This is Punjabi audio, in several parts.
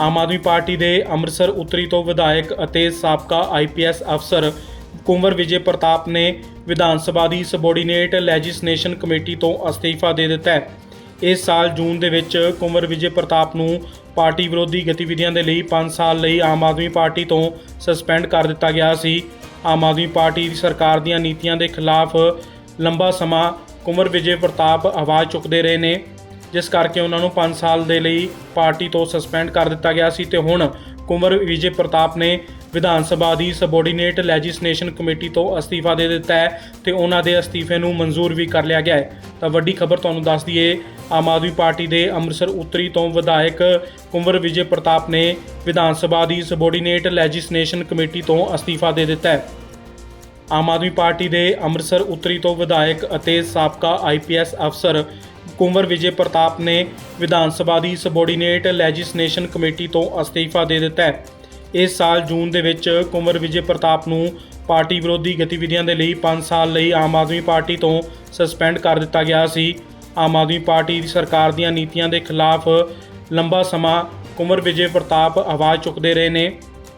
ਆਮ ਆਦਮੀ ਪਾਰਟੀ ਦੇ ਅੰਮ੍ਰਿਤਸਰ ਉੱਤਰੀ ਤੋਂ ਵਿਧਾਇਕ ਅਤੇ ਸਾਬਕਾ ਆਈਪੀਐਸ ਅਫਸਰ ਕੁੰਵਰ ਵਿਜੇ ਪ੍ਰਤਾਪ ਨੇ ਵਿਧਾਨ ਸਭਾ ਦੀ ਸਬੋਰਡੀਨੇਟ ਲੈਜਿਸਲੇਸ਼ਨ ਕਮੇਟੀ ਤੋਂ ਅਸਤੀਫਾ ਦੇ ਦਿੱਤਾ ਹੈ। ਇਸ ਸਾਲ ਜੂਨ ਦੇ ਵਿੱਚ ਕੁੰਵਰ ਵਿਜੇ ਪ੍ਰਤਾਪ ਨੂੰ ਪਾਰਟੀ ਵਿਰੋਧੀ ਗਤੀਵਿਧੀਆਂ ਦੇ ਲਈ 5 ਸਾਲ ਲਈ ਆਮ ਆਦਮੀ ਪਾਰਟੀ ਤੋਂ ਸਸਪੈਂਡ ਕਰ ਦਿੱਤਾ ਗਿਆ ਸੀ। ਆਮ ਆਦਮੀ ਪਾਰਟੀ ਦੀ ਸਰਕਾਰ ਦੀਆਂ ਨੀਤੀਆਂ ਦੇ ਖਿਲਾਫ ਲੰਬਾ ਸਮਾਂ ਕੁੰਵਰ ਵਿਜੇ ਪ੍ਰਤਾਪ ਆਵਾਜ਼ ਚੁੱਕਦੇ ਰਹੇ ਨੇ। ਜਿਸ ਕਰਕੇ ਉਹਨਾਂ ਨੂੰ 5 ਸਾਲ ਦੇ ਲਈ ਪਾਰਟੀ ਤੋਂ ਸਸਪੈਂਡ ਕਰ ਦਿੱਤਾ ਗਿਆ ਸੀ ਤੇ ਹੁਣ ਕੁੰਵਰ ਵਿਜੇ ਪ੍ਰਤਾਪ ਨੇ ਵਿਧਾਨ ਸਭਾ ਦੀ ਸਬੋਰਡੀਨੇਟ ਲੈਜਿਸਲੇਸ਼ਨ ਕਮੇਟੀ ਤੋਂ ਅਸਤੀਫਾ ਦੇ ਦਿੱਤਾ ਹੈ ਤੇ ਉਹਨਾਂ ਦੇ ਅਸਤੀਫੇ ਨੂੰ ਮਨਜ਼ੂਰ ਵੀ ਕਰ ਲਿਆ ਗਿਆ ਹੈ। ਤਾਂ ਵੱਡੀ ਖਬਰ ਤੁਹਾਨੂੰ ਦੱਸ ਦਈਏ, ਆਮ ਆਦਮੀ ਪਾਰਟੀ ਦੇ ਅੰਮ੍ਰਿਤਸਰ ਉੱਤਰੀ ਤੋਂ ਵਿਧਾਇਕ ਕੁੰਵਰ ਵਿਜੇ ਪ੍ਰਤਾਪ ਨੇ ਵਿਧਾਨ ਸਭਾ ਦੀ ਸਬੋਰਡੀਨੇਟ ਲੈਜਿਸਲੇਸ਼ਨ ਕਮੇਟੀ ਤੋਂ ਅਸਤੀਫਾ ਦੇ ਦਿੱਤਾ ਹੈ। ਆਮ ਆਦਮੀ ਪਾਰਟੀ ਦੇ ਅੰਮ੍ਰਿਤਸਰ ਉੱਤਰੀ ਤੋਂ ਵਿਧਾਇਕ ਅਤੇ ਸਾਬਕਾ ਆਈਪੀਐਸ ਅਫਸਰ ਕੁੰਵਰ ਵਿਜੇ ਪ੍ਰਤਾਪ ਨੇ ਵਿਧਾਨ ਸਭਾ ਦੀ ਸਬੋਰਡੀਨੇਟ ਲੈਜਿਸਲੇਸ਼ਨ ਕਮੇਟੀ ਤੋਂ ਅਸਤੀਫਾ ਦੇ ਦਿੱਤਾ ਹੈ। ਇਸ ਸਾਲ ਜੂਨ ਦੇ ਵਿੱਚ ਕੁੰਵਰ ਵਿਜੇ ਪ੍ਰਤਾਪ ਨੂੰ ਪਾਰਟੀ ਵਿਰੋਧੀ ਗਤੀਵਿਧੀਆਂ ਦੇ ਲਈ 5 ਸਾਲ ਲਈ ਆਮ ਆਦਮੀ ਪਾਰਟੀ ਤੋਂ ਸਸਪੈਂਡ ਕਰ ਦਿੱਤਾ ਗਿਆ ਸੀ। ਆਮ ਆਦਮੀ ਪਾਰਟੀ ਦੀ ਸਰਕਾਰ ਦੀਆਂ ਨੀਤੀਆਂ ਦੇ ਖਿਲਾਫ ਲੰਬਾ ਸਮਾਂ ਕੁੰਵਰ ਵਿਜੇ ਪ੍ਰਤਾਪ ਆਵਾਜ਼ ਚੁੱਕਦੇ ਰਹੇ ਨੇ।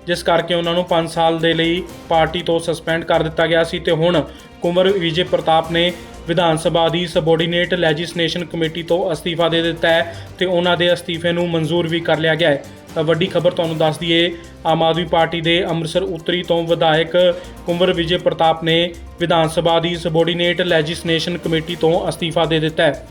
ਜਿਸ ਕਰਕੇ ਉਹਨਾਂ ਨੂੰ 5 ਸਾਲ ਦੇ ਲਈ ਪਾਰਟੀ ਤੋਂ ਸਸਪੈਂਡ ਕਰ ਦਿੱਤਾ ਗਿਆ ਸੀ ਤੇ ਹੁਣ ਕੁੰਵਰ ਵਿਜੇ ਪ੍ਰਤਾਪ ਨੇ ਵਿਧਾਨ ਸਭਾ ਦੀ ਸਬੋਰਡੀਨੇਟ ਲੈਜਿਸਲੇਸ਼ਨ ਕਮੇਟੀ ਤੋਂ ਅਸਤੀਫਾ ਦੇ ਦਿੱਤਾ ਹੈ ਤੇ ਉਹਨਾਂ ਦੇ ਅਸਤੀਫੇ ਨੂੰ ਮਨਜ਼ੂਰ ਵੀ ਕਰ ਲਿਆ ਗਿਆ ਹੈ। ਤਾਂ ਵੱਡੀ ਖਬਰ ਤੁਹਾਨੂੰ ਦੱਸ ਦਈਏ ਆਮ ਆਦਮੀ ਪਾਰਟੀ ਦੇ ਅੰਮ੍ਰਿਤਸਰ ਉੱਤਰੀ ਤੋਂ ਵਿਧਾਇਕ ਕੁੰਵਰ ਵਿਜੇ ਪ੍ਰਤਾਪ ਨੇ ਵਿਧਾਨ ਸਭਾ ਦੀ ਸਬੋਰਡੀਨੇਟ ਲੈਜਿਸਲੇਸ਼ਨ ਕਮੇਟੀ ਤੋਂ ਅਸਤੀਫਾ ਦੇ ਦਿੱਤਾ ਹੈ।